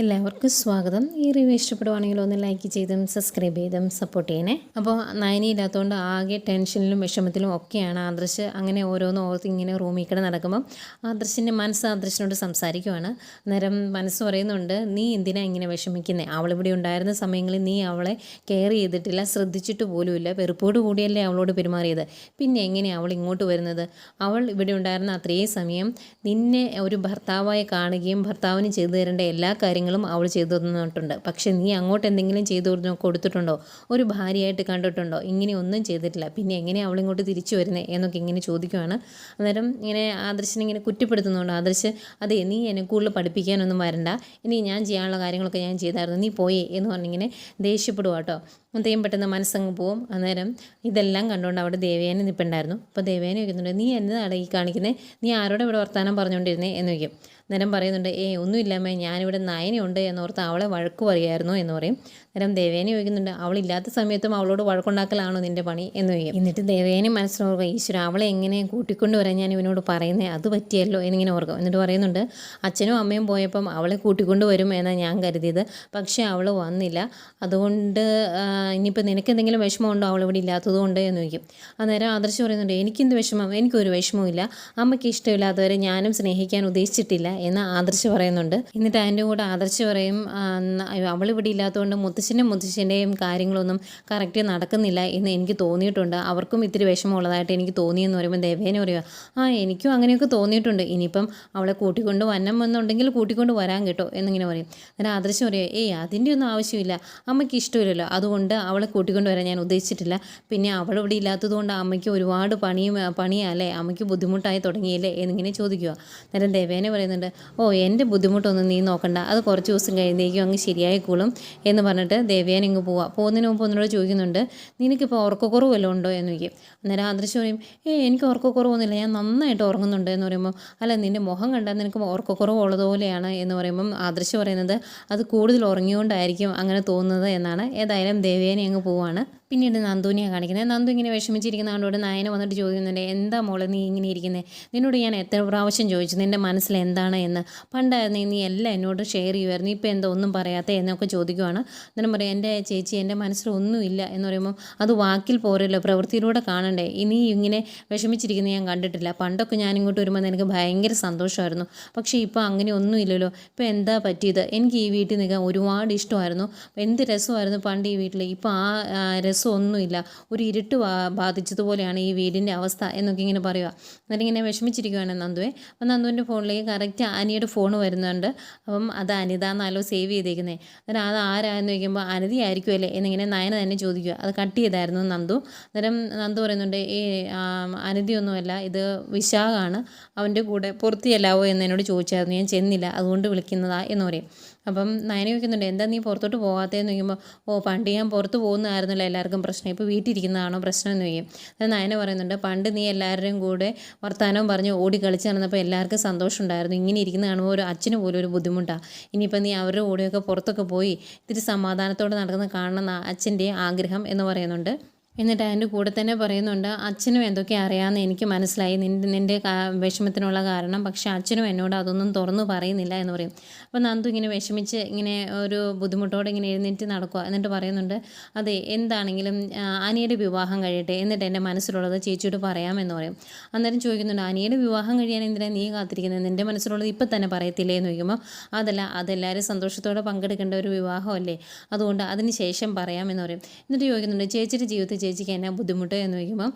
എല്ലാവർക്കും സ്വാഗതം. ഈ റിവ്യൂ ഇഷ്ടപ്പെടുവാണെങ്കിൽ ഒന്ന് ലൈക്ക് ചെയ്തും സബ്സ്ക്രൈബ് ചെയ്തും സപ്പോർട്ട് ചെയ്യണേ. അപ്പോൾ നയനി ഇല്ലാത്തതുകൊണ്ട് ആകെ ടെൻഷനിലും വിഷമത്തിലും ഒക്കെയാണ് ആദർശ് അങ്ങനെ ഓരോന്ന് ഓർത്ത് ഇങ്ങനെ റൂമിൽ കൂടെ നടക്കുമ്പം ആദർശിന്റെ മനസ്സ് ആദർശിനോട് സംസാരിക്കുവാണ്. നേരം മനസ്സ് പറയുന്നുണ്ട് നീ എന്തിനാ ഇങ്ങനെ വിഷമിക്കുന്നത് അവളിവിടെ ഉണ്ടായിരുന്ന സമയങ്ങളിൽ നീ അവളെ കെയർ ചെയ്തിട്ടില്ല ശ്രദ്ധിച്ചിട്ട് പോലുമില്ല വെറുപ്പോട് കൂടിയല്ലേ അവളോട് പെരുമാറിയത്? പിന്നെ എങ്ങനെയാണ് അവൾ ഇങ്ങോട്ട് വരുന്നത്? അവൾ ഇവിടെ ഉണ്ടായിരുന്ന അത്രയും സമയം നിന്നെ ഒരു ഭർത്താവായി കാണുകയും ഭർത്താവിന് ചെയ്തു തരേണ്ട എല്ലാ കാര്യങ്ങളും അവൾ ചെയ്തു തന്നിട്ടുണ്ട്. പക്ഷെ നീ അങ്ങോട്ട് എന്തെങ്കിലും ചെയ്തു കൊടു- കൊടുത്തിട്ടുണ്ടോ? ഒരു ഭാര്യയായിട്ട് കണ്ടിട്ടുണ്ടോ? ഇങ്ങനെ ഒന്നും ചെയ്തിട്ടില്ല. പിന്നെ എങ്ങനെ അവളിങ്ങോട്ട് തിരിച്ചു വരുന്നത് എന്നൊക്കെ ഇങ്ങനെ ചോദിക്കുവാണ്. അന്നേരം ഇങ്ങനെ ആദർശിനെ ഇങ്ങനെ കുറ്റപ്പെടുത്തുന്നുണ്ട്. ആദർശ് അതെ നീ എന്നെ കൂടുതൽ പഠിപ്പിക്കാനൊന്നും വരണ്ട. ഇനി ഞാൻ ചെയ്യാനുള്ള കാര്യങ്ങളൊക്കെ ഞാൻ ചെയ്തായിരുന്നു. നീ പോയേ എന്ന് പറഞ്ഞിങ്ങനെ ദേഷ്യപ്പെടുക കേട്ടോ അന്തേയും പെട്ടെന്ന് മനസ്സങ്ങ് പോവും. അന്നേരം ഇതെല്ലാം കണ്ടുകൊണ്ട് അവിടെ ദേവേനെ നിൽപ്പുണ്ടായിരുന്നു അപ്പോൾ ദേവേനെ ചോദിക്കുന്നുണ്ട് നീ എന്താണ് ഈ കാണിക്കുന്നത് നീ ആരോടെ ഇവിടെ വർത്തമാനം പറഞ്ഞുകൊണ്ടിരുന്നേ എന്ന് ചോദിക്കും. അന്നേരം പറയുന്നുണ്ട് ഏ ഒന്നുമില്ലാമേ ഞാനിവിടെ നയനയുണ്ട് എന്നോർത്ത് അവളെ വഴക്ക് പറയായിരുന്നു എന്ന് പറയും. അന്നേരം ദേവേനെ ചോദിക്കുന്നുണ്ട് അവളില്ലാത്ത സമയത്തും അവളോട് വഴക്കുണ്ടാക്കലാണോ നിന്റെ പണി? എന്ന് ചോദിക്കും. എന്നിട്ട് ദേവേനെ മനസ്സിലോർക്കുക ഈശ്വര അവളെ എങ്ങനെ കൂട്ടിക്കൊണ്ട് വരാൻ ഞാൻ ഇവനോട് പറയുന്നേ? അത് പറ്റിയല്ലോ എന്നിങ്ങനെ ഓർക്കും. എന്നിട്ട് പറയുന്നുണ്ട് അച്ഛനും അമ്മയും പോയപ്പം അവളെ കൂട്ടിക്കൊണ്ട് വരും എന്നാണ് ഞാൻ കരുതിയത്. പക്ഷേ അവൾ വന്നില്ല. അതുകൊണ്ട് ഇനിയിപ്പോൾ നിനക്ക് എന്തെങ്കിലും വിഷമമുണ്ടോ അവൾ ഇവിടെ ഇല്ലാത്തത് കൊണ്ട്? എന്ന് ചോദിക്കും. അന്നേരം ആദർശ് പറയുന്നുണ്ട് എനിക്കെന്ത് വിഷമം? എനിക്കൊരു വിഷമവും അമ്മയ്ക്ക് ഇഷ്ടമില്ലാത്തവരെ ഞാനും സ്നേഹിക്കാൻ ഉദ്ദേശിച്ചിട്ടില്ല. എന്ന് ആദർശ് പറയുന്നുണ്ട്. എന്നിട്ട് അതിന്റെ കൂടെ ആദർശ് പറയും അവളിവിടെ ഇല്ലാത്തതുകൊണ്ട് മുത്തശ്ശന്റെയും മുത്തശ്ശന്റെയും കാര്യങ്ങളൊന്നും കറക്റ്റ് നടക്കുന്നില്ല എന്ന് എനിക്ക് തോന്നിയിട്ടുണ്ട്. അവർക്കും ഇത്തിരി വിഷമമുള്ളതായിട്ട് എനിക്ക് തോന്നിയെന്ന് പറയുമ്പോൾ ദേവേനെ പറയുക ആ എനിക്കും അങ്ങനെയൊക്കെ തോന്നിയിട്ടുണ്ട്. ഇനിയിപ്പം അവളെ കൂട്ടിക്കൊണ്ട് വന്നം എന്നുണ്ടെങ്കിൽ കൂട്ടിക്കൊണ്ട് വരാൻ കേട്ടോ എന്നിങ്ങനെ പറയും. അന്നേരം ആദർശ് പറയുക ഏയ് അതിന്റെ ഒന്നും ആവശ്യമില്ല. അമ്മയ്ക്ക് ഇഷ്ടമില്ലല്ലോ. അതുകൊണ്ട് അവളെ കൂട്ടിക്കൊണ്ട് വരാൻ ഞാൻ ഉദ്ദേശിച്ചിട്ടില്ല. പിന്നെ അവളിവിടെ ഇല്ലാത്തതുകൊണ്ട് അമ്മയ്ക്ക് ഒരുപാട് പണിയും പണിയാലേ അമ്മയ്ക്ക് ബുദ്ധിമുട്ടായി തുടങ്ങിയില്ലേ? എന്നിങ്ങനെ ചോദിക്കുക അന്നേരം ദേവേനെ പറയുന്നുണ്ട് ഓ എന്റെ ബുദ്ധിമുട്ടൊന്നും നീ നോക്കണ്ട അത് കുറച്ച് ദിവസം കഴിയുന്നേക്കും അങ്ങ് ശരിയായിക്കോളും എന്ന് പറഞ്ഞിട്ട് ദേവ്യാൻ ഇങ്ങ് പോവാം. പോകുന്നതിന് മുമ്പ് ഒന്നിനോട് ചോദിക്കുന്നുണ്ട് നിനക്കിപ്പോൾ ഉറക്കക്കുറവ് വല്ലതും ഉണ്ടോ? എന്ന് ചോദിക്കും. അന്നേരം ആദർശ് പറയും ഏ എനിക്ക് ഉറക്കക്കുറവൊന്നുമില്ല ഞാൻ നന്നായിട്ട് ഉറങ്ങുന്നുണ്ട് എന്ന് പറയുമ്പോൾ അല്ല നിന്റെ മുഖം കണ്ടാൽ നിനക്ക് ഉറക്കക്കുറവ് ഉള്ളതുപോലെയാണ് എന്ന് പറയുമ്പം ആദർശ് പറയുന്നത് അത് കൂടുതൽ ഉറങ്ങിയോണ്ടായിരിക്കും അങ്ങനെ തോന്നുന്നത് എന്നാണ്. ഏതായാലും ദേവ്യാനി അങ്ങ് പോവാണ്. പിന്നീട് നന്ദുവിനെയാണ് കാണിക്കുന്നത്. നന്ദു ഇങ്ങനെ വിഷമിച്ചിരിക്കുന്ന കണ്ടോട് നായന വന്നിട്ട് ചോദിക്കുന്നുണ്ട് എന്താ മോളെ നീ ഇങ്ങനെ ഇരിക്കുന്നത് നിന്നോട് ഞാൻ എത്ര പ്രാവശ്യം ചോദിച്ചു നിന്റെ മനസ്സിൽ എന്താണ് എന്ന്? പണ്ടായിരുന്നു നീ എല്ലാം എന്നോട് ഷെയർ ചെയ്യുമായിരുന്നു ഇപ്പോൾ എന്താ ഒന്നും പറയാത്ത എന്നൊക്കെ ചോദിക്കുവാണ്. അന്നേരം പറയും എന്റെ ചേച്ചി എന്റെ മനസ്സിലൊന്നുമില്ല എന്ന് പറയുമ്പോൾ അത് വാക്കിൽ പോരല്ലോ പ്രവൃത്തിയിലൂടെ കാണണ്ടേ? ഇനി ഇങ്ങനെ വിഷമിച്ചിരിക്കുന്നത് ഞാൻ കണ്ടിട്ടില്ല. പണ്ടൊക്കെ ഞാൻ ഇങ്ങോട്ട് വരുമ്പോൾ എനിക്ക് ഭയങ്കര സന്തോഷമായിരുന്നു. പക്ഷേ ഇപ്പോൾ അങ്ങനെ ഒന്നുമില്ലല്ലോ ഇപ്പോൾ എന്താ പറ്റിയത്? എനിക്ക് ഈ വീട്ടിൽ നിൽക്കാൻ ഒരുപാട് ഇഷ്ടമായിരുന്നു. എന്ത് രസമായിരുന്നു പണ്ട് ഈ വീട്ടിൽ. ഇപ്പോൾ ആ, രസമൊന്നുമില്ല ഒരു ഇരുട്ട് ബാധിച്ചതുപോലെയാണ് ഈ വീടിന്റെ അവസ്ഥ എന്നൊക്കെ ഇങ്ങനെ പറയുക. എന്നിട്ട് ഇങ്ങനെ വിഷമിച്ചിരിക്കുകയാണ് നന്ദുവേ. അപ്പം നന്ദുവിന്റെ ഫോണിലേക്ക് കറക്റ്റ് ആനിയുടെ ഫോൺ വരുന്നുണ്ട്. അപ്പം അത് അനിത എന്നാലോ സേവ് ചെയ്തേക്കുന്നത് അന്നേരം അത് ആരാന്ന് ചോദിക്കുമ്പോൾ അനിതയായിരിക്കും അല്ലേ എന്നിങ്ങനെ നയന തന്നെ ചോദിക്കുക. അത് കട്ട് ചെയ്തായിരുന്നു നന്ദു. അന്നേരം നന്ദു പറയുന്നുണ്ട് ഈ അനിതിയൊന്നുമല്ല. ഇത് വിശാഖാണ്. അവന്റെ കൂടെ പുറത്തിയല്ലാവോ? എന്ന് എന്നോട് ചോദിച്ചായിരുന്നു. ഞാൻ ചെന്നില്ല. അതുകൊണ്ട് വിളിക്കുന്നതാ എന്ന് പറയും. അപ്പം നയന ചോദിക്കുന്നുണ്ട് എന്താ നീ പുറത്തോട്ട് പോകാത്തതെന്ന് ചോദിക്കുമ്പോൾ ഓ പണ്ട് ഞാൻ പുറത്ത് പോകുന്നതായിരുന്നല്ലോ എല്ലാവർക്കും പ്രശ്നം ഇപ്പോൾ വീട്ടിലിരിക്കുന്നതാണോ പ്രശ്നം എന്ന് ചോദിക്കും. അത് നയന പറയുന്നുണ്ട് പണ്ട് നീ എല്ലാവരുടെയും കൂടെ വർത്തമാനവും പറഞ്ഞ് ഓടി കളിച്ച് നടന്നപ്പോൾ എല്ലാവർക്കും സന്തോഷം ഉണ്ടായിരുന്നു. ഇങ്ങനെ ഇരിക്കുന്ന കാണുമ്പോൾ ഒരു അച്ഛന് പോലും ഒരു ബുദ്ധിമുട്ടാണ് ഇനിയിപ്പോൾ നീ അവരുടെ കൂടെയൊക്കെ പുറത്തൊക്കെ പോയി ഇത്തിരി സമാധാനത്തോടെ നടക്കുന്ന കാണണം അച്ഛന്റെ ആഗ്രഹം എന്ന് പറയുന്നുണ്ട്. എന്നിട്ട് അതിന്റെ കൂടെ തന്നെ പറയുന്നുണ്ട് അച്ഛനും എന്തൊക്കെ അറിയാമെന്ന് എനിക്ക് മനസ്സിലായി. നിന്റെ നിന്റെ വിഷമത്തിനുള്ള കാരണം. പക്ഷേ അച്ഛനും എന്നോട് അതൊന്നും തുറന്നു പറയുന്നില്ല എന്ന് പറയും. അപ്പോൾ നന്ദു ഇങ്ങനെ വിഷമിച്ച് ഇങ്ങനെ ഒരു ബുദ്ധിമുട്ടോടെ ഇങ്ങനെ എഴുന്നേറ്റ് നടക്കുക. എന്നിട്ട് പറയുന്നുണ്ട് അതെ എന്താണെങ്കിലും അനിയുടെ വിവാഹം കഴിയട്ടെ. എന്നിട്ട് എന്റെ മനസ്സിലുള്ളത് ചേച്ചിയോട് പറയാമെന്ന് പറയും. അന്നേരം ചോദിക്കുന്നുണ്ട് അനിയുടെ വിവാഹം കഴിയാൻ എന്തിനാണ് നീ കാത്തിരിക്കുന്നത്? നിന്റെ മനസ്സിലുള്ളത് ഇപ്പം തന്നെ പറയത്തില്ലേ? എന്ന് ചോദിക്കുമ്പോൾ അതല്ല അതെല്ലാവരും സന്തോഷത്തോടെ പങ്കെടുക്കേണ്ട ഒരു വിവാഹമല്ലേ? അതുകൊണ്ട് അതിന് ശേഷം പറയാമെന്ന് പറയും. എന്നിട്ട് ചോദിക്കുന്നുണ്ട് ചേച്ചിയുടെ ജീവിതത്തിൽ ചേച്ചിക്ക് എന്നാ ബുദ്ധിമുട്ട് എന്ന് ചോദിക്കുമ്പോൾ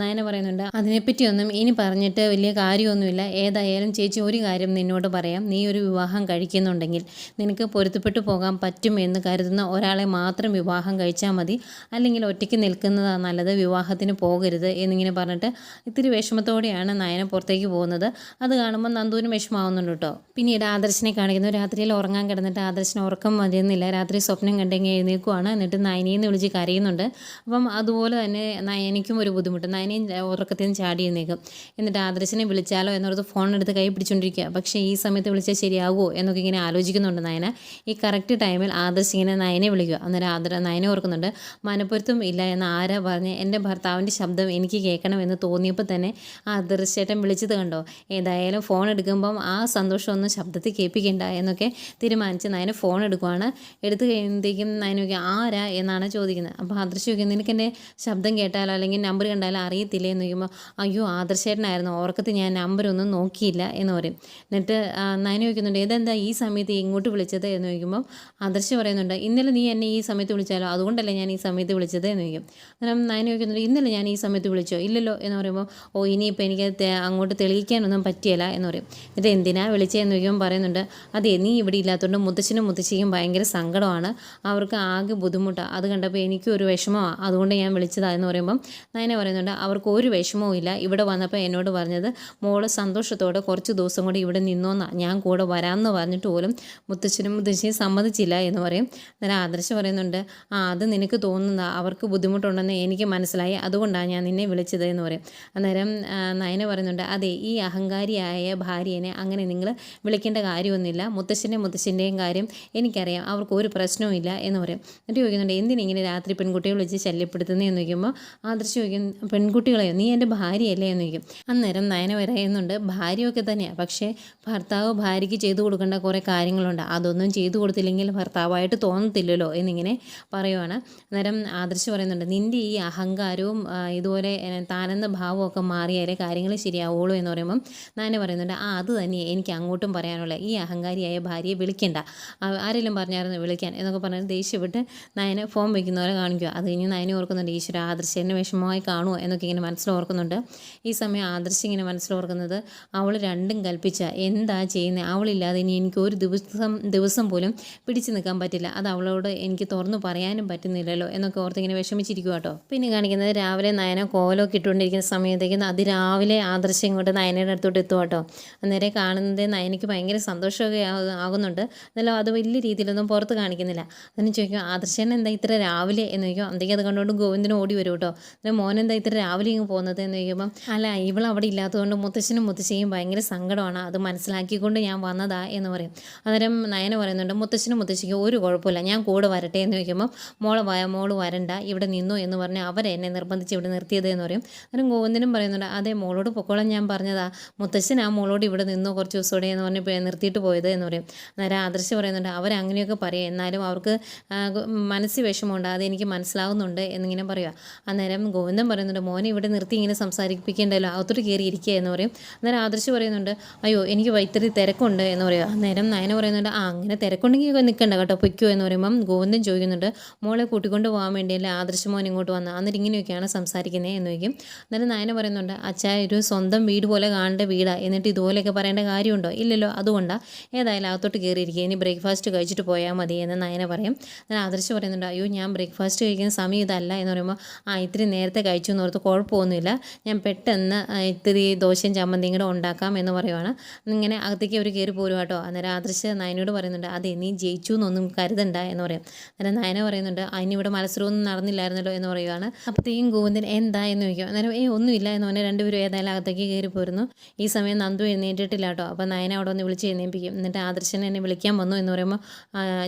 നയന പറയുന്നുണ്ട് അതിനെപ്പറ്റിയൊന്നും ഇനി പറഞ്ഞിട്ട് വലിയ കാര്യമൊന്നുമില്ല. ഏതായാലും ചേച്ചി ഒരു കാര്യം നിന്നോട് പറയാം. നീ ഒരു വിവാഹം കഴിക്കുന്നുണ്ടെങ്കിൽ നിനക്ക് പൊരുത്തപ്പെട്ടു പോകാൻ പറ്റും എന്ന് കരുതുന്ന ഒരാളെ മാത്രം വിവാഹം കഴിച്ചാൽ മതി. അല്ലെങ്കിൽ ഒറ്റയ്ക്ക് നിൽക്കുന്നതാണ് നല്ലത് വിവാഹത്തിന് പോകരുത് എന്നിങ്ങനെ പറഞ്ഞിട്ട് ഇത്തിരി വിഷമത്തോടെയാണ് നയന പുറത്തേക്ക് പോകുന്നത്. അത് കാണുമ്പോൾ നന്ദൂരും വിഷമാവുന്നുണ്ട് കേട്ടോ. പിന്നീട് ആദർശിനെ കാണിക്കുന്നു. രാത്രിയിൽ ഉറങ്ങാൻ കിടന്നിട്ട് ആദർശിന് ഉറക്കം വരുന്നില്ല രാത്രി സ്വപ്നം കണ്ടെങ്കിൽ എഴുന്നേൽക്കുവാണ്. എന്നിട്ട് നയനിയെന്ന് വിളിച്ച് കരയുന്നുണ്ട്. അപ്പം അതുപോലെ തന്നെ നയനിക്കും ഒരു ബുദ്ധിമുട്ട്. നയനയും ഉറക്കത്തിൽ നിന്ന് ചാടി എഴുന്നേക്കും എന്നിട്ട് ആദർശനെ വിളിച്ചാലോ എന്നോർത്ത് ഫോൺ എടുത്ത് കൈ പിടിച്ചുകൊണ്ടിരിക്കുക പക്ഷേ ഈ സമയത്ത് വിളിച്ചാൽ ശരിയാകുമോ എന്നൊക്കെ ഇങ്ങനെ ആലോചിക്കുന്നുണ്ട് നയന. ഈ കറക്റ്റ് ടൈമിൽ ആദർശ് ഇങ്ങനെ നയനെ വിളിക്കുക. അന്നേരം ആദർ നയനെ ഓർക്കുന്നുണ്ട് മനപ്പൊരുത്തം ഇല്ല എന്ന് ആരാ പറഞ്ഞ്? എന്റെ ഭർത്താവിന്റെ ശബ്ദം എനിക്ക് കേൾക്കണമെന്ന് തോന്നിയപ്പോൾ തന്നെ ആദർശേട്ടൻ വിളിച്ചത് കണ്ടോ? ഏതായാലും ഫോൺ എടുക്കുമ്പം ആ സന്തോഷമൊന്നും ശബ്ദത്തിൽ കേൾപ്പിക്കണ്ട എന്നൊക്കെ തീരുമാനിച്ച് നയനെ ഫോൺ എടുക്കുവാണ്. എടുത്തു കഴിയുമ്പോഴത്തേക്കും നയനൊക്കെ ആരാ എന്നാണ് ചോദിക്കുന്നത്. അപ്പോൾ ചോദിക്കുന്നത് നിനക്ക് എന്റെ ശബ്ദം കേട്ടാലോ അല്ലെങ്കിൽ നമ്പർ കണ്ടാലോ അറിയത്തില്ലേ എന്ന് ചോദിക്കുമ്പോൾ അയ്യോ ആദർശേട്ടനായിരുന്നു. ഓർക്കത്ത് ഞാൻ നമ്പരൊന്നും നോക്കിയില്ല എന്ന് പറയും. എന്നിട്ട് നയന ചോദിക്കുന്നുണ്ട് ഇതെന്താ ഈ സമയത്ത് ഇങ്ങോട്ട് വിളിച്ചത്? എന്ന് ചോദിക്കുമ്പോൾ ആദർശ പറയുന്നുണ്ട് ഇന്നലെ നീ എന്നെ ഈ സമയത്ത് വിളിച്ചാലോ? അതുകൊണ്ടല്ലേ ഞാൻ ഈ സമയത്ത് വിളിച്ചത്? എന്ന് ചോദിക്കും. അന്നേരം നയന ചോദിക്കുന്നുണ്ട് ഇന്നലെ ഞാൻ ഈ സമയത്ത് വിളിച്ചോ? ഇല്ലല്ലോ എന്ന് പറയുമ്പോൾ ഓ ഇനിയിപ്പോൾ എനിക്ക് അങ്ങോട്ട് തെളിയിക്കാനൊന്നും പറ്റിയല്ല എന്ന് പറയും. എന്നിട്ട് എന്തിനാ വിളിച്ചതെന്ന് ചോദിക്കുമ്പോൾ പറയുന്നുണ്ട് അതെ നീ ഇവിടെ ഇല്ലാത്തതുകൊണ്ട് മുത്തച്ഛനും മുത്തശ്ശിക്കും ഭയങ്കര സങ്കടമാണ്. അവർക്ക് ആകെ ബുദ്ധിമുട്ടാണ് അത് കണ്ടപ്പോൾ എനിക്കും ഒരു വിഷമമാണ് അതുകൊണ്ട് ഞാൻ വിളിച്ചതായെന്ന് പറയുമ്പം നയന പറയുന്നുണ്ട് അവർക്ക് ഒരു വിഷമവും ഇല്ല. ഇവിടെ വന്നപ്പോൾ എന്നോട് പറഞ്ഞത് മോൾ സന്തോഷത്തോടെ കുറച്ച് ദിവസം കൂടി ഇവിടെ നിന്നോന്നാ. ഞാൻ കൂടെ വരാമെന്ന് പറഞ്ഞിട്ട് പോലും മുത്തച്ഛനും മുത്തശ്ശിയും സമ്മതിച്ചില്ല എന്ന് പറയും. അന്നേരം ആദർശ് പറയുന്നുണ്ട് ആ അത് നിനക്ക് തോന്നുന്ന അവർക്ക് ബുദ്ധിമുട്ടുണ്ടെന്ന് എനിക്ക് മനസ്സിലായി. അതുകൊണ്ടാണ് ഞാൻ നിന്നെ വിളിച്ചത് എന്ന് പറയും. അന്നേരം നയന പറയുന്നുണ്ട് അതെ ഈ അഹങ്കാരിയായ ഭാര്യനെ അങ്ങനെ നിങ്ങൾ വിളിക്കേണ്ട കാര്യമൊന്നുമില്ല. മുത്തശ്ശന്റെയും മുത്തശ്ശന്റെയും കാര്യം എനിക്കറിയാം. അവർക്ക് ഒരു പ്രശ്നവും ഇല്ല എന്ന് പറയും. എന്നിട്ട് ചോദിക്കുന്നുണ്ട് എന്തിനിങ്ങനെ രാത്രി പെൺകുട്ടിയെ വിളിച്ച് ശല്യപ്പെടുത്തുന്നതെന്ന് ചോദിക്കുമ്പോൾ ആദർശ് ചോദിക്കും പെൺകുട്ടികളെയോ നീ എന്റെ ഭാര്യയല്ലേ? എന്ന് ചോദിക്കും. അന്നേരം നയന പറയുന്നുണ്ട് ഭാര്യയൊക്കെ തന്നെയാണ് പക്ഷേ ഭർത്താവ് ഭാര്യയ്ക്ക് ചെയ്തു കൊടുക്കേണ്ട കുറേ കാര്യങ്ങളുണ്ട്. അതൊന്നും ചെയ്തു കൊടുത്തില്ലെങ്കിൽ ഭർത്താവായിട്ട് തോന്നത്തില്ലല്ലോ എന്നിങ്ങനെ പറയുവാണ്. അന്നേരം ആദർശ് പറയുന്നുണ്ട് നിന്റെ ഈ അഹങ്കാരവും ഇതുപോലെ താനെന്ന ഭാവവും ഒക്കെ മാറിയാലേ കാര്യങ്ങൾ ശരിയാവുള്ളൂ എന്ന് പറയുമ്പം നയന പറയുന്നുണ്ട് ആ അത് തന്നെ എനിക്ക് അങ്ങോട്ടും പറയാനുള്ള. ഈ അഹങ്കാരിയായ ഭാര്യയെ വിളിക്കണ്ട. ആരെങ്കിലും പറഞ്ഞായിരുന്നു വിളിക്കാൻ? എന്നൊക്കെ പറഞ്ഞ് ദേഷ്യപ്പെട്ട് നയനെ ഫോൺ വയ്ക്കുന്ന പോലെ കാണിക്കുക. അത് കഴിഞ്ഞ് നയനെ ഓർക്കുന്നുണ്ട് ഈശ്വര ആദർശ എന്നെ വിഷമമായി കാണുമോ എന്നൊക്കെ ഇങ്ങനെ മനസ്സിലോർക്കുന്നുണ്ട്. ഈ സമയം ആദർശ് ഇങ്ങനെ മനസ്സിലോർക്കുന്നത് അവൾ രണ്ടും കൽപ്പിച്ച എന്താ ചെയ്യുന്നത് അവളില്ലാതെ ഇനി എനിക്ക് ഒരു ദിവസം ദിവസം പോലും പിടിച്ചു നിൽക്കാൻ പറ്റില്ല. അത് അവളോട് എനിക്ക് തുറന്നു പറയാനും പറ്റുന്നില്ലല്ലോ എന്നൊക്കെ ഓർത്ത് ഇങ്ങനെ വിഷമിച്ചിരിക്കുക കേട്ടോ പിന്നെ കാണിക്കുന്നത് രാവിലെ നയന കോലൊക്കെ ഇട്ടുകൊണ്ടിരിക്കുന്ന സമയത്തേക്ക് അതിരാവിലെ ആദർശം ഇങ്ങോട്ട് നയനയുടെ അടുത്തോട്ട് എത്തുക കേട്ടോ അന്നേരം കാണുന്നത് നയനയ്ക്ക് ഭയങ്കര സന്തോഷമൊക്കെ ആകു- ആകുന്നുണ്ട്. എന്നാലും അത് വലിയ രീതിയിലൊന്നും പുറത്ത് കാണിക്കുന്നില്ല. അതിന് ചോദിക്കും ആദർശൻ എന്താ ഇത്ര രാവിലെ? എന്ന് ചോദിക്കും അന്തേക്ക് അത് കണ്ടുകൊണ്ട് ഗോവിന്ദന് ഓടി വരും കേട്ടോ. അന്നേരം മോൻ എന്താ ഇത്ര രാവിലെ ഇങ്ങ് പോകുന്നത് എന്ന് ചോദിക്കുമ്പം അല്ല ഇവൾ അവിടെ ഇല്ലാത്തതുകൊണ്ട് മുത്തശ്ശനും മുത്തശ്ശിയും ഭയങ്കര സങ്കടമാണ്. അത് മനസ്സിലാക്കിക്കൊണ്ട് ഞാൻ വന്നതാ എന്ന് പറയും. അന്നേരം നയന പറയുന്നുണ്ട് മുത്തശ്ശനും മുത്തശ്ശിക്കും ഒരു കുഴപ്പമില്ല. ഞാൻ കൂടെ വരട്ടെ എന്ന് ചോദിക്കുമ്പം മോളെ വയ മോൾ വരണ്ട. ഇവിടെ നിന്നു എന്ന് പറഞ്ഞ് അവരെന്നെ നിർബന്ധിച്ച് ഇവിടെ നിർത്തിയത് എന്ന് പറയും. അന്നേരം ഗോവിന്ദനും പറയുന്നുണ്ട് അതെ മോളോട് പൊക്കോളം ഞാൻ പറഞ്ഞതാ. മുത്തശ്ശൻ ആ മോളോട് ഇവിടെ നിന്നു കുറച്ച് ദിവസത്തോടെ എന്ന് പറഞ്ഞ് നിർത്തിയിട്ട് പോയത് എന്ന് പറയും. അന്നേരം ആദർശ് പറയുന്നുണ്ട് അവരങ്ങനെയൊക്കെ പറയും. എന്നാലും അവർക്ക് മനസ്സ് വിഷമമുണ്ട്. അത് എനിക്ക് മനസ്സിലാവുന്നുണ്ട് എന്നിങ്ങനെ പറയുക. അന്നേരം ഗോവിന്ദൻ പറയുന്നുണ്ട് മോനെ ഇവിടെ നിർത്തി ഇങ്ങനെ സംസാരിപ്പിക്കേണ്ടല്ലോ. അകത്തോട്ട് കയറി ഇരിക്കുക എന്ന് പറയും. അന്നേരം ആദർശ് പറയുന്നുണ്ട് അയ്യോ എനിക്ക് ഇത്തിരി തിരക്കുണ്ട് എന്ന് പറയുക അന്നേരം നയന പറയുന്നുണ്ട് ആ അങ്ങനെ തിരക്കുണ്ടെങ്കിൽ നിൽക്കണ്ട കേട്ടോ പൊയ്ക്കോ എന്ന് പറയുമ്പം ഗോവിന്ദൻ ചോദിക്കുന്നുണ്ട് മോളെ കൂട്ടിക്കൊണ്ട് പോകാൻ വേണ്ടിയല്ലേ ആദർശ് മോൻ ഇങ്ങോട്ട് വന്ന? അന്നിട്ട് ഇങ്ങനെയൊക്കെയാണ് സംസാരിക്കുന്നത് എന്ന് ചോദിക്കും. അന്നേരം നയന പറയുന്നുണ്ട് അച്ഛാ ഒരു സ്വന്തം വീട് പോലെ കാണേണ്ട വീടാണ് എന്നിട്ട് ഇതുപോലെയൊക്കെ പറയേണ്ട കാര്യമുണ്ടോ? ഇല്ലല്ലോ അതുകൊണ്ടാണ് ഏതായാലും അകത്തോട്ട് കയറിയിരിക്കുക ഇനി ബ്രേക്ക്ഫാസ്റ്റ് കഴിച്ചിട്ട് പോയാൽ മതി എന്ന് നയന പറയും. അന്നേരം ആദർശ് പറയുന്നുണ്ട് അയ്യോ ഞാൻ ബ്രേക്ക്ഫാസ്റ്റ് കഴിക്കുന്ന സമയം ഇതല്ല എന്ന് പറയുമ്പോൾ ആ ഇത്തിരി നേരത്തെ കഴിച്ചു എന്ന് ഓർത്ത് കുഴപ്പമൊന്നുമില്ല. ഞാൻ പെട്ടെന്ന് ഇത്തിരി ദോശയും ചമ്മന്തിയും കൂടെ ഉണ്ടാക്കാം എന്ന് പറയുവാണ്. ഇങ്ങനെ അകത്തേക്ക് അവർ കയറി പോരും കേട്ടോ. അന്നേരം ആദർശ് നയനോട് പറയുന്നുണ്ട് അതെ നീ ജയിച്ചു എന്നൊന്നും കരുതണ്ട എന്ന് പറയും. അന്നേരം നയന പറയുന്നുണ്ട് അതിനിവിടെ മത്സരമൊന്നും നടന്നില്ലായിരുന്നല്ലോ എന്ന് പറയുവാണ്. അപ്പോഴത്തേക്കും ഗോവിന്ദൻ എന്താ? എന്ന് ചോദിക്കും. അന്നേരം ഏ ഒന്നുമില്ല എന്ന് പറഞ്ഞാൽ രണ്ടുപേരും ഏതായാലും അകത്തേക്ക് കയറി പോരുന്നു. ഈ സമയം നന്ദു എഴുന്നേറ്റിട്ടില്ല കേട്ടോ. അപ്പോൾ നയന അവിടെ ഒന്ന് വിളിച്ച് എഴുന്നേൽപ്പിക്കും. എന്നിട്ട് ആദർശൻ എന്നെ വിളിക്കാൻ വന്നു എന്ന് പറയുമ്പോൾ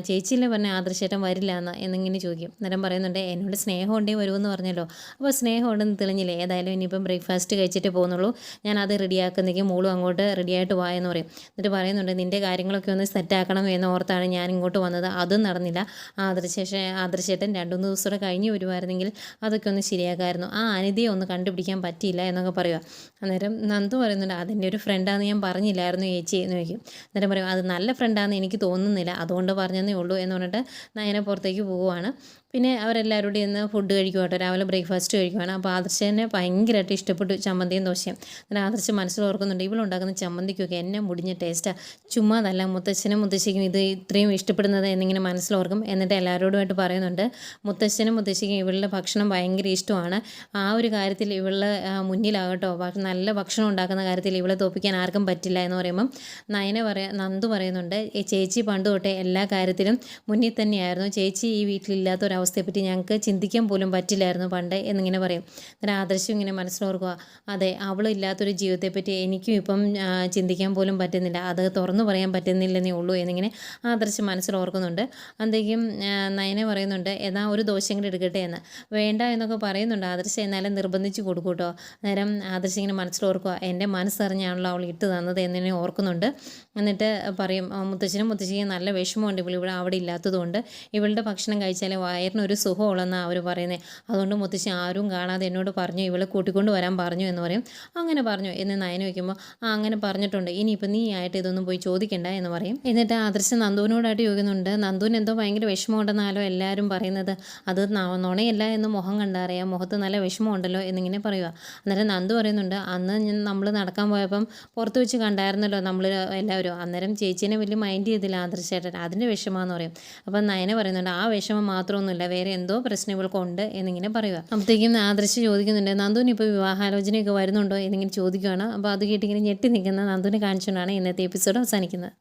ചേച്ചിയിലെ ചേച്ചിയില്ലേ പറഞ്ഞ ആദർശേട്ടൻ വരില്ല എന്ന് എന്നിങ്ങനെ ചോദിക്കും. അന്നേരം പറയുന്നുണ്ട് എന്നോട് സ്നേഹം ഉണ്ടേ വരുമെന്ന് പറഞ്ഞല്ലോ. അപ്പോൾ സ്നേഹം ഉണ്ടെന്ന് തെളിഞ്ഞില്ലേ? ഏതായാലും ഇനിയിപ്പം ബ്രേക്ക്ഫാസ്റ്റ് കഴിച്ചിട്ട് പോകുന്നുള്ളൂ. ഞാൻ അത് റെഡിയാക്കുന്നേക്കും മോളും അങ്ങോട്ട് റെഡിയായിട്ട് എന്ന് പറയും. എന്നിട്ട് പറയുന്നുണ്ട് നിന്റെ കാര്യങ്ങളൊക്കെ ഒന്ന് സെറ്റാക്കണം എന്ന് ഓർത്താണ് ഞാൻ ഇങ്ങോട്ട് വന്നത്. അതും നടന്നില്ല. ആദർശേഷൻ ആദർശേട്ടൻ രണ്ടു മൂന്ന് ദിവസം കൂടെ കഴിഞ്ഞ് വരുമായിരുന്നെങ്കിൽ അതൊക്കെ ഒന്ന് ശരിയാക്കാമായിരുന്നു ആ അനിതയെ ഒന്ന് കണ്ടുപിടിക്കാൻ പറ്റിയില്ല എന്നൊക്കെ പറയുക അന്നേരം നന്ദു പറയുന്നുണ്ട് അതെന്റെ ഒരു ഫ്രണ്ടാണെന്ന് ഞാൻ പറഞ്ഞില്ലായിരുന്നു ചേച്ചി എന്ന് ചോദിക്കും. അന്നേരം പറയും അത് നല്ല ഫ്രണ്ടാണെന്ന് എനിക്ക് തോന്നുന്നില്ല. അതുകൊണ്ട് പറഞ്ഞതേ ഉള്ളൂ എന്ന് പറഞ്ഞിട്ട് നയനെ പുറത്തേക്ക് പോവുകയാണ് പിന്നെ അവരെല്ലാവരോടും ഇന്ന് ഫുഡ് കഴിക്കും കേട്ടോ രാവിലെ ബ്രേക്ക്ഫാസ്റ്റ് കഴിക്കുവാണ്. അപ്പോൾ ആദർശനെ ഭയങ്കരമായിട്ട് ഇഷ്ടപ്പെട്ടു ചമ്മന്തിയും ദോശയും. അങ്ങനെ ആദർശ് മനസ്സിൽ ഓർക്കുന്നുണ്ട് ഇവളുണ്ടാക്കുന്ന ചമ്മന്തിക്കൊക്കെ എന്നെ മുടിഞ്ഞ ടേസ്റ്റാണ് ചുമ്മാതല്ല മുത്തച്ഛനും മുത്തശ്ശിക്കും ഇത് ഇത്രയും ഇഷ്ടപ്പെടുന്നത് എന്നിങ്ങനെ മനസ്സിലോർക്കും എന്നിട്ട് എല്ലാവരോടുമായിട്ട് പറയുന്നുണ്ട് മുത്തച്ഛനും മുത്തശ്ശിക്കും ഇവളുടെ ഭക്ഷണം ഭയങ്കര ഇഷ്ടമാണ്. ആ ഒരു കാര്യത്തിൽ ഇവളുടെ മുന്നിലാകട്ടോ. നല്ല ഭക്ഷണം ഉണ്ടാക്കുന്ന കാര്യത്തിൽ ഇവളെ തോപ്പിക്കാൻ ആർക്കും പറ്റില്ല എന്ന് പറയുമ്പം നയന പറയ നന്ദു പറയുന്നുണ്ട് "ഏ, ചേച്ചി പണ്ട് തൊട്ടേ എല്ലാ കാര്യത്തിലും മുന്നിൽ തന്നെയായിരുന്നു. ചേച്ചി ഈ വീട്ടിലില്ലാത്ത ഒരവസ്ഥയെപ്പറ്റി ഞങ്ങൾക്ക് ചിന്തിക്കാൻ പോലും പറ്റില്ലായിരുന്നു പണ്ട് എന്നിങ്ങനെ പറയും. അന്നേരം ആദർശം ഇങ്ങനെ മനസ്സിലോർക്കുക അതെ അവളില്ലാത്തൊരു ജീവിതത്തെപ്പറ്റി എനിക്കും ഇപ്പം ചിന്തിക്കാൻ പോലും പറ്റുന്നില്ല. അത് തുറന്നു പറയാൻ പറ്റുന്നില്ലെന്നേ ഉള്ളൂ എന്നിങ്ങനെ ആദർശം മനസ്സിലോർക്കുന്നുണ്ട് അന്തേക്കും നയനെ പറയുന്നുണ്ട് എന്നാൽ ഒരു ദോഷം കൂടി എടുക്കട്ടെ എന്ന്. വേണ്ട എന്നൊക്കെ പറയുന്നുണ്ട് ആദർശം. എന്നാലും നിർബന്ധിച്ച് കൊടുക്കും നേരം ആദർശം ഇങ്ങനെ മനസ്സിലോർക്കുക എന്റെ മനസ്സറിഞ്ഞാണല്ലോ അവൾ ഇട്ട് തന്നത് എന്നിനെ ഓർക്കുന്നുണ്ട്. എന്നിട്ട് പറയും "ആ, മുത്തച്ഛനും മുത്തശ്ശിക്കും നല്ല വിഷമമുണ്ട്. ഇവൾ ഇവിടെ അവിടെ ഇല്ലാത്തതുകൊണ്ട് ഇവളുടെ ഭക്ഷണം കഴിച്ചാൽ ഒരു സുഖമുള്ളെന്നാണ് അവർ പറയുന്നത് അതുകൊണ്ട് മുത്തശ്ശി ആരും കാണാതെ എന്നോട് പറഞ്ഞു ഇവളെ കൂട്ടിക്കൊണ്ട് വരാൻ പറഞ്ഞു എന്ന് പറയും. അങ്ങനെ പറഞ്ഞു. എന്ന് നയന വയ്ക്കുമ്പോൾ ആ അങ്ങനെ പറഞ്ഞിട്ടുണ്ട്. ഇനിയിപ്പോൾ നീ ആയിട്ട് ഇതൊന്നും പോയി ചോദിക്കണ്ട എന്ന് പറയും. എന്നിട്ട് ആദർശം നന്ദുവിനോടായിട്ട് ചോദിക്കുന്നുണ്ട് നന്ദുവിന് എന്തോ ഭയങ്കര വിഷമമുണ്ടെന്നാലോ എല്ലാവരും പറയുന്നത്? അത് നുണയല്ല എന്ന് മുഖം കണ്ടറിയാം. മുഖത്ത് നല്ല വിഷമമുണ്ടല്ലോ എന്നിങ്ങനെ പറയുക അന്നേരം നന്ദു പറയുന്നുണ്ട് അന്ന് നമ്മൾ നടക്കാൻ പോയപ്പം പുറത്ത് വെച്ച് കണ്ടായിരുന്നല്ലോ നമ്മൾ എല്ലാവരും. അന്നേരം ചേച്ചീനെ വലിയ മൈൻഡ് ചെയ്തില്ല ആദർശേട്ടൻ അതിന്റെ വിഷമമാണെന്ന് പറയും. അപ്പം നയന പറയുന്നുണ്ട് ആ വിഷമം മാത്രമൊന്നുമില്ല. വേറെ എന്തോ പ്രശ്നം ഇവൾക്കുണ്ട് എന്നിങ്ങനെ പറയുക. അപ്പോഴത്തേക്കും ആദർശ് ചോദിക്കുന്നുണ്ട് നന്ദുവിന് ഇപ്പോൾ വിവാഹാലോചനയൊക്കെ വരുന്നുണ്ടോ? എന്നിങ്ങനെ ചോദിക്കുകയാണ് അപ്പോൾ അത് കേട്ടിങ്ങനെ ഞെട്ടി നിൽക്കുന്ന നന്ദുവിനെ കാണിച്ചുകൊണ്ടാണ് ഇന്നത്തെ എപ്പിസോഡ് അവസാനിക്കുന്നത്.